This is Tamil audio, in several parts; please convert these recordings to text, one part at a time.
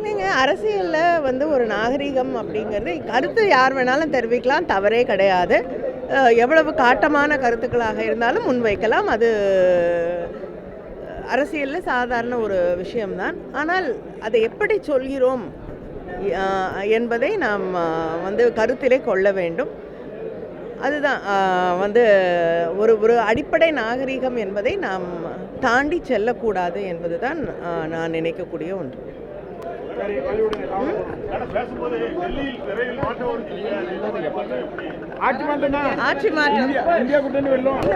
இல்லைங்க அரசியலில் வந்து ஒரு நாகரிகம் அப்படிங்கிறது கருத்து யார் வேணாலும் தெரிவிக்கலாம் தவறே கிடையாது. எவ்வளவு காட்டமான கருத்துக்களாக இருந்தாலும் முன்வைக்கலாம். அது அரசியலில் சாதாரண ஒரு விஷயம்தான். ஆனால் அதை எப்படி சொல்கிறோம்? என்பதை நாம் வந்து கருத்திலே கொள்ள வேண்டும். அதுதான் வந்து ஒரு ஒரு அடிப்படை நாகரிகம் என்பதை நாம் தாண்டி செல்லக்கூடாது என்பது தான் நான் நினைக்கக்கூடிய ஒன்று.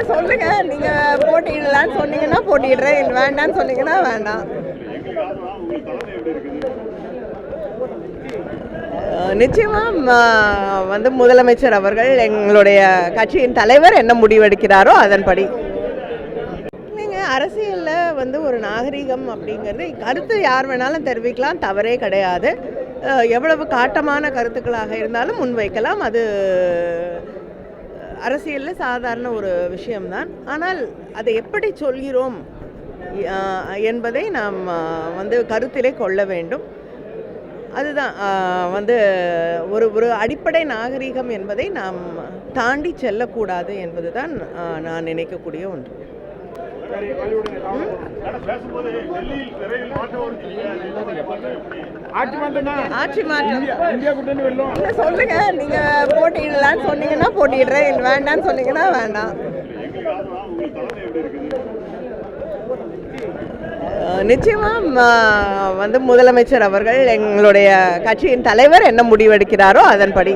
சொல்லுங்க. நீங்க போட்டியிடலான்னு சொன்னீங்கன்னா போட்டியிடுறேன். வேண்டாம்னு சொன்னீங்கன்னா வேண்டாம். அஹ் நிச்சயமா ம, வந்து முதலமைச்சர் அவர்கள் எங்களுடைய கட்சியின் தலைவர் என்ன முடிவெடுக்கிறாரோ அதன்படி. அரசியலில் வந்து ஒரு நாகரிகம் அப்படிங்கிறது கருத்து யார் வேணாலும் தெரிவிக்கலாம் தவறே கிடையாது. எவ்வளவு காட்டமான கருத்துக்களாக இருந்தாலும் முன்வைக்கலாம். அது அரசியலில் சாதாரண ஒரு விஷயம்தான். ஆனால் அதை எப்படி சொல்கிறோம் என்பதை நாம் வந்து கருத்திலே கொள்ள வேண்டும். அதுதான் வந்து ஒரு ஒரு அடிப்படை நாகரிகம் என்பதை நாம் தாண்டி செல்லக்கூடாது என்பது தான் நான் நினைக்கக்கூடிய ஒன்று. ஆட்சி மாற்றம். இந்தியா இந்தியா கூட்டணி வெல்லும். நீங்க சொல்லுங்க. நீங்க போட்டியிடலான்னு சொன்னீங்கன்னா போட்டியிடுறேன். இல்லை வேண்டாம்னு சொன்னீங்கன்னா வேண்டாம். அஹ் நிச்சயமா ம, வந்து முதலமைச்சர் அவர்கள் எங்களுடைய கட்சியின் தலைவர் என்ன முடிவெடுக்கிறாரோ அதன்படி.